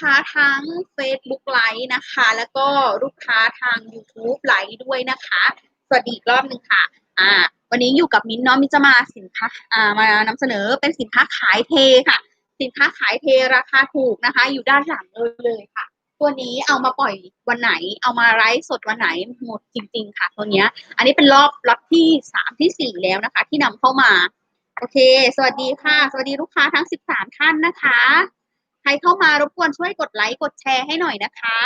ค้าทั้ง Facebook ไลฟ์นะคะ แล้วก็ลูกค้าทาง YouTube ไลฟ์ด้วยนะคะ สวัสดีอีกรอบหนึ่งค่ะ อ่า วันนี้อยู่กับมิ้นเนาะมิ้นจะมาสินค้าอ่ามานำเสนอเป็นสินค้าขายเทค่ะ สินค้าขายเทราคาถูกนะคะ อยู่ด้านหลังเลยเลยค่ะ ตัวนี้เอามาปล่อยวันไหน เอามาไลฟ์สดวันไหนหมดจริง ๆ ค่ะ ตัวเนี้ย อันนี้เป็นรอบล็อตที่สามที่สี่แล้วนะคะ ที่นำเข้ามา โอเค สวัสดีค่ะ สวัสดีลูกค้าทั้งสิบสามท่านนะคะ รเข้ามารบกวนช่วยกดไลค์กดแชร์ให้หน่อยนะคะ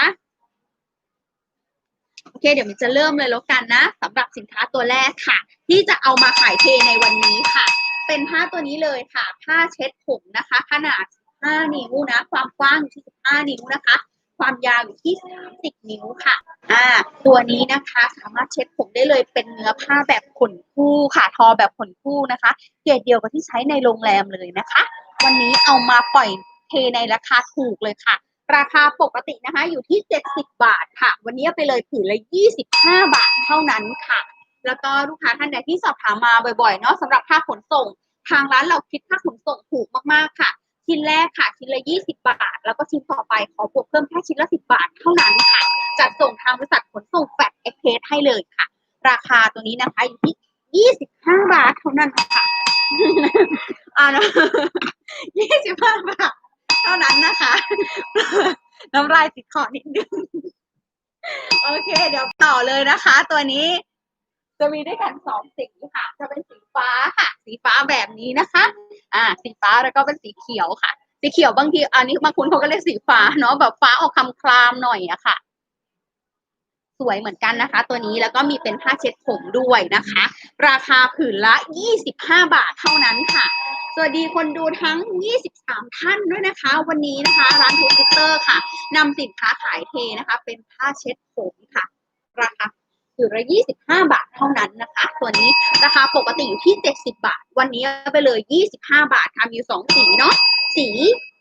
โอเค เดี๋ยวมินจะเริ่มเลยแล้วกันนะสำหรับสินค้าตัวแรกค่ะ ที่จะเอามาขายเทในวันนี้ค่ะ เป็นผ้าตัวนี้เลยค่ะ ผ้าเช็ดผมนะคะ ขนาด 5 นิ้วนะ ความกว้างอยู่ที่ 15 นิ้วนะคะ ความยาวอยู่ที่ 30 นิ้วค่ะ อ่า ตัวนี้นะคะสามารถเช็ดผมได้เลยเป็นเนื้อผ้าแบบขนคู่ค่ะ ทอแบบขนคู่นะคะ เกรดเดียวกับที่ใช้ในโรงแรมเลยนะคะ วันนี้เอามาปล่อย เทในราคาถูกเลยค่ะ ราคาปกตินะคะอยู่ที่ 70 บาทค่ะ วันนี้ไปเลยผืนละ 25 บาทเท่านั้นค่ะ แล้วก็ลูกค้าท่านใดที่สอบถามมาบ่อยๆเนาะสำหรับค่าขนส่ง ทางร้านเราคิดค่าขนส่งถูกมากๆค่ะ ชิ้นแรกค่ะ ชิ้นละ 20 บาท แล้วก็ชิ้นต่อไปขอบวกเพิ่มแค่ชิ้นละ 10 บาทเท่านั้นค่ะ จัดส่งทางบริษัทขนส่งแฟดเอ็กเพสให้เลยค่ะ ราคาตัวนี้นะคะอยู่ที่25บาทเท่านั้นค่ะ อ่านะ25บาท เท่านั้นนะคะ น้ำลายติดคอนิดนึง โอเค เดี๋ยวต่อเลยนะคะ ตัวนี้ จะมีด้วยกันสองสีค่ะ จะเป็นสีฟ้าค่ะ สีฟ้าแบบนี้นะคะ อ่า สีฟ้าแล้วก็เป็นสีเขียวค่ะ สีเขียวบางที อันนี้บางคนเขาก็เรียกสีฟ้าเนาะแบบฟ้าออกคำคลามหน่อยอะค่ะสวยเหมือนกันนะคะ ตัวนี้แล้วก็มีเป็นผ้าเช็ดผมด้วยนะคะ ราคาผืนละ 25 บาทเท่านั้นค่ะ สวัสดีคนดูทั้ง 23 ท่านด้วยนะคะ วันนี้นะคะ ร้านทูฟิเตอร์ค่ะนำสินค้าขายเทนะคะ เป็นผ้าเช็ดผมค่ะ ราคาผืนละ25 บาทเท่านั้นนะคะ ตัวนี้ราคาปกติอยู่ที่ 70 บาท วันนี้ไปเลย 25 บาททำอยู่สองสีเนาะสี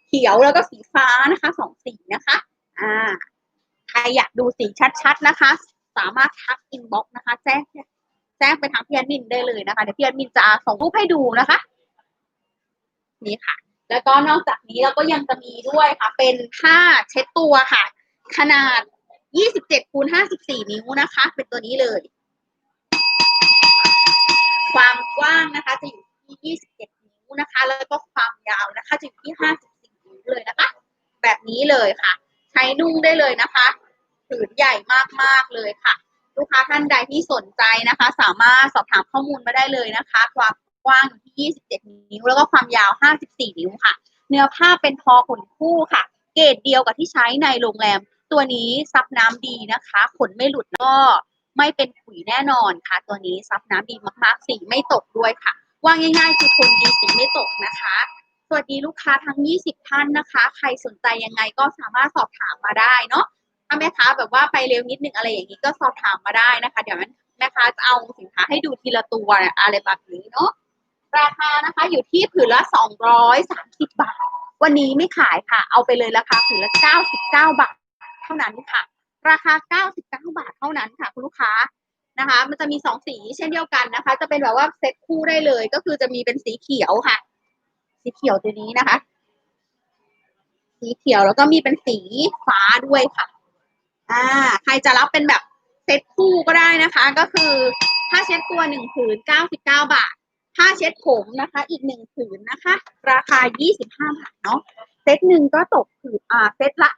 เขียวแล้วก็สีฟ้านะคะสองสีนะคะอ่าใครอยากดูสีชัดๆนะคะ สามารถทักอินบ็อกซ์นะคะแจ้งแจ้งไปทางพี่แอดมินได้เลยนะคะเดี๋ยวพี่แอดมินจะส่งรูปให้ดูนะคะ นี่ค่ะ แล้วก็นอกจากนี้เราก็ยังจะมีด้วยค่ะ เป็นผ้าเช็ดตัวค่ะ ขนาด 27คูณ54 นิ้วนะคะ เป็นตัวนี้เลย ความกว้างนะคะจะอยู่ที่27 นิ้วนะคะ แล้วก็ความยาวนะคะจะอยู่ที่ 54 นิ้วเลยนะคะ แบบนี้เลยค่ะ ใช้นุ่งได้เลยนะคะผืนใหญ่มากๆเลยค่ะ ลูกค้าท่านใดที่สนใจนะคะ สามารถสอบถามข้อมูลมาได้เลยนะคะ ความ กว้างอยู่ที่ 27 นิ้ว แล้วก็ความยาว 54 นิ้วค่ะ เนื้อผ้าเป็นทอขนคู่ค่ะ เกรดเดียวกับที่ใช้ในโรงแรม ตัวนี้ซับน้ำดีนะคะ ขนไม่หลุดก็ไม่เป็นขุยแน่นอนค่ะ ตัวนี้ซับน้ำดีมากๆ สีไม่ตกด้วยค่ะ ว่าง่ายๆ คือคนดีสีไม่ตกนะคะ สวัสดีลูกค้าทั้ง 20 ท่านนะคะ ใครสนใจยังไงก็สามารถสอบถามมาได้เนาะ ถ้าแม่ค้าแบบว่าไปเร็วนิดนึงอะไรอย่างนี้ก็สอบถามมาได้นะคะ เดี๋ยวแม่ค้าจะเอาสินค้าให้ดูทีละตัวอะไรแบบนี้เนาะ ราคานะคะอยู่ที่ผืนละ 230 บาท วันนี้ไม่ขายค่ะ เอาไปเลยราคาผืนละ 99 บาท เท่านั้นค่ะ ราคา 99 บาทเท่านั้นค่ะ คุณลูกค้านะคะ มันจะมีสองสีเช่นเดียวกันนะคะ จะเป็นแบบว่าเซ็ตคู่ได้เลย ก็คือจะมีเป็นสีเขียวค่ะ สีเขียวตัวนี้นะคะ สีเขียวแล้วก็มีเป็นสีฟ้าด้วยค่ะ อ่า ใครจะรับเป็นแบบเซ็ตคู่ก็ได้นะคะ ก็คือผ้าเช็ดตัวหนึ่งผืน99 บาท ผ้าเช็ดผมนะคะ อีกหนึ่งผืนนะคะ ราคา 25 บาทเนาะเซตหนึ่งก็ตกผืนอ่าเซตละ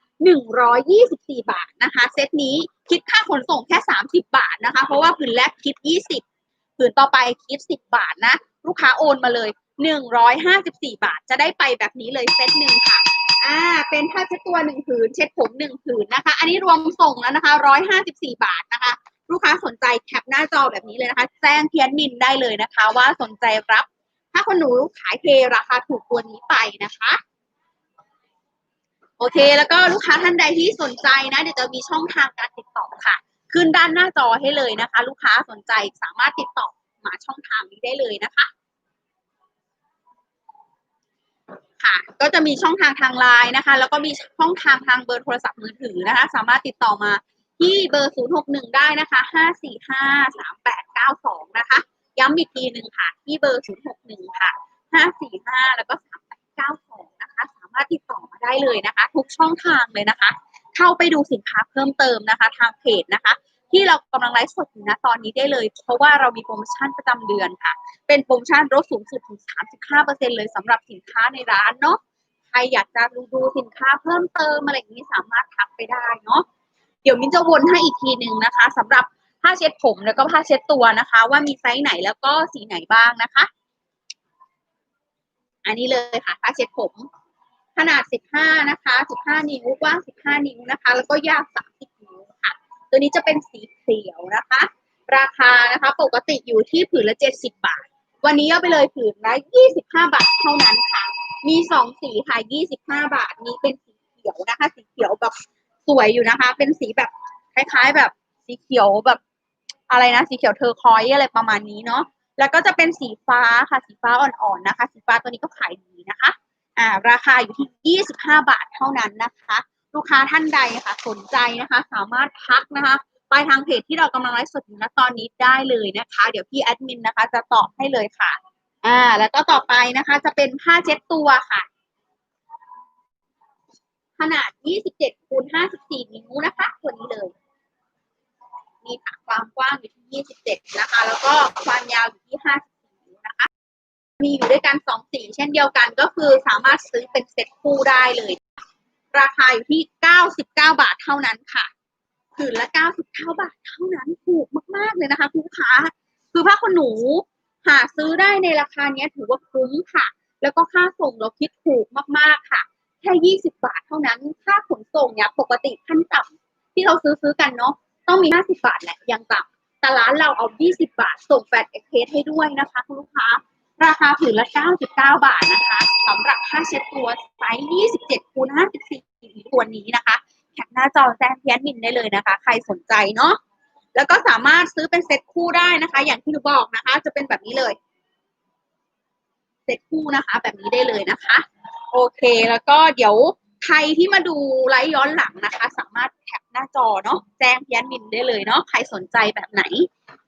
124 บาทนะคะ เซตนี้คิดค่าขนส่งแค่ 30 บาทนะคะ เพราะว่าผืนแรกคิด 20 ผืนต่อไปคิด 10 บาทนะ ลูกค้าโอนมาเลย 154 บาทจะได้ไปแบบนี้เลยเซตหนึ่งค่ะอ่าเป็นผ้าเช็ดตัวหนึ่งผืน เช็ดผมหนึ่งผืนนะคะ อันนี้รวมส่งแล้วนะคะ 154 บาทนะคะ ลูกค้าสนใจแคปหน้าจอแบบนี้เลยนะคะ แจ้งเพียนมินได้เลยนะคะ ว่าสนใจรับถ้าคนหนูขายเทราคาถูกตัวนี้ไปนะคะโอเค แล้วก็ลูกค้าท่านใดที่สนใจนะ เดี๋ยวจะมีช่องทางการติดต่อค่ะ ขึ้นด้านหน้าจอให้เลยนะคะ ลูกค้าสนใจสามารถติดต่อมาช่องทางนี้ได้เลยนะคะ ค่ะ ก็จะมีช่องทางทางไลน์นะคะ แล้วก็มีช่องทางทางเบอร์โทรศัพท์มือถือนะคะ สามารถติดต่อมา ที่เบอร์ 061 ได้นะคะ 545 3892 นะคะ ย้ำอีกทีหนึ่งค่ะ ที่เบอร์ 061 ค่ะ 545 แล้วก็ 3892 นะคะ สามารถติดต่อมาได้เลยนะคะ ทุกช่องทางเลยนะคะ เข้าไปดูสินค้าเพิ่มเติมนะคะ ทางเพจนะคะ ที่เรากำลังไลฟ์สดอยู่นะตอนนี้ได้เลย เพราะว่าเรามีโปรโมชั่นประจำเดือนค่ะ เป็นโปรโมชั่นลดสูงสุดถึง 35%เลยสำหรับสินค้าในร้านเนาะ ใครอยากจะดูดูสินค้าเพิ่มเติมอะไรอย่างนี้สามารถทักไปได้เนาะ เดี๋ยวมิ้นจะวนให้อีกทีหนึ่งนะคะสำหรับผ้าเช็ดผมแล้วก็ผ้าเช็ดตัวนะคะ ว่ามีไซส์ไหนแล้วก็สีไหนบ้างนะคะ อันนี้เลยค่ะผ้าเช็ดผม ขนาด 15 นะคะ 15 นิ้วกว้าง 15 นิ้วนะคะ แล้วก็ยาว 30 นิ้วค่ะ ตัวนี้จะเป็นสีเขียวนะคะ ราคานะคะ ปกติอยู่ที่ผืนละ 70 บาท วันนี้เอาไปเลยผืนละ 25 บาทเท่านั้นค่ะ มีสองสีค่ะ 25 บาท นี้เป็นสีเขียวนะคะ สีเขียวแบบ สวยอยู่นะคะ เป็นสีแบบคล้าย ๆ แบบสีเขียวแบบอะไรนะ สีเขียวเทอร์คอยส์อะไรประมาณนี้เนาะแล้วก็จะเป็นสีฟ้าค่ะสีฟ้าอ่อนๆนะคะ สีฟ้าตัวนี้ก็ขายดีนะคะอ่าราคาอยู่ที่ 25 บาทเท่านั้นนะคะ ลูกค้าท่านใดค่ะสนใจนะคะ สามารถทักนะคะ ไปทางเพจที่เรากำลังไลฟ์สดอยู่ณตอนนี้ได้เลยนะคะ เดี๋ยวพี่แอดมินนะคะ จะตอบให้เลยค่ะอ่าแล้วก็ต่อไปนะคะ จะเป็นผ้าเช็ดตัวค่ะ ขนาด 27คูณ54 นิ้วนะคะตัวนี้เลย มีค่ะความกว้างอยู่ที่ 27 นะคะ แล้วก็ความยาวอยู่ที่ 54 นิ้วนะคะ มีอยู่ด้วยกันสองสีเช่นเดียวกันก็คือสามารถซื้อเป็นเซ็ตคู่ได้เลย ราคาอยู่ที่ 99 บาทเท่านั้นค่ะผืนละ 99 บาทเท่านั้นถูกมาก ๆ เลยนะคะคุณลูกค้าคือผ้าขนหนูหาซื้อได้ในราคาเนี้ยถือว่าคุ้มค่ะ แล้วก็ค่าส่งเราคิดถูกมาก ๆ ค่ะ แค่ 20 บาทเท่านั้น ค่าขนส่งเนี่ยปกติขั้นต่ำที่เราซื้อซื้อกันเนาะต้องมี 50 บาทแหละยังต่ำแต่ร้านเราเอา 20 บาท ส่งแฟลตเอ็กเพสให้ด้วยนะคะคุณลูกค้า ราคาผืนละ 99 บาทนะคะสำหรับผ้าเช็ดตัวไซส์ 27คูณ54ตัวนี้นะคะแคปหน้าจอแจ้งพี่แอดมินได้เลยนะคะ ใครสนใจเนาะแล้วก็สามารถซื้อเป็นเซ็ตคู่ได้นะคะ อย่างที่หนูบอกนะคะ จะเป็นแบบนี้เลย เซ็ตคู่นะคะ แบบนี้ได้เลยนะคะ โอเค แล้วก็เดี๋ยวใครที่มาดูไลฟ์ย้อนหลังนะคะ สามารถแคปหน้าจอเนาะแจ้งพี่แอดมินได้เลยเนาะใครสนใจแบบไหน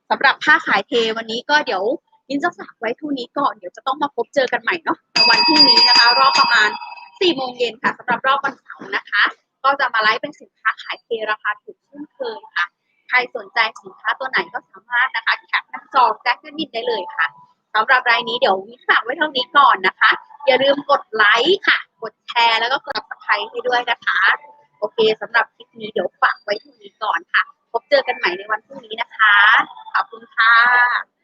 สำหรับผ้าขายเทวันนี้ก็เดี๋ยวมินจะฝากไว้เท่านี้ก่อนเดี๋ยวจะต้องมาพบเจอกันใหม่เนาะในวันพรุ่งนี้นะคะ รอบประมาณ4โมงเย็นค่ะสำหรับรอบวันเสาร์นะคะ ก็จะมาไลฟ์เป็นสินค้าขายเทราคาถูกเช่นเคยค่ะ ใครสนใจสินค้าตัวไหนก็สามารถนะคะแคปหน้าจอแจ้งพี่แอดมินได้เลยค่ะสำหรับรายนี้เดี๋ยวมินฝากไว้เท่านี้ก่อนนะคะ อย่าลืมกดไลค์ค่ะ กดแชร์แล้วก็กดติดตามให้ด้วยนะคะ โอเคสำหรับคลิปนี้เดี๋ยวฝากไว้ที่นี้ก่อนค่ะ พบเจอกันใหม่ในวันพรุ่งนี้นะคะ ขอบคุณค่ะ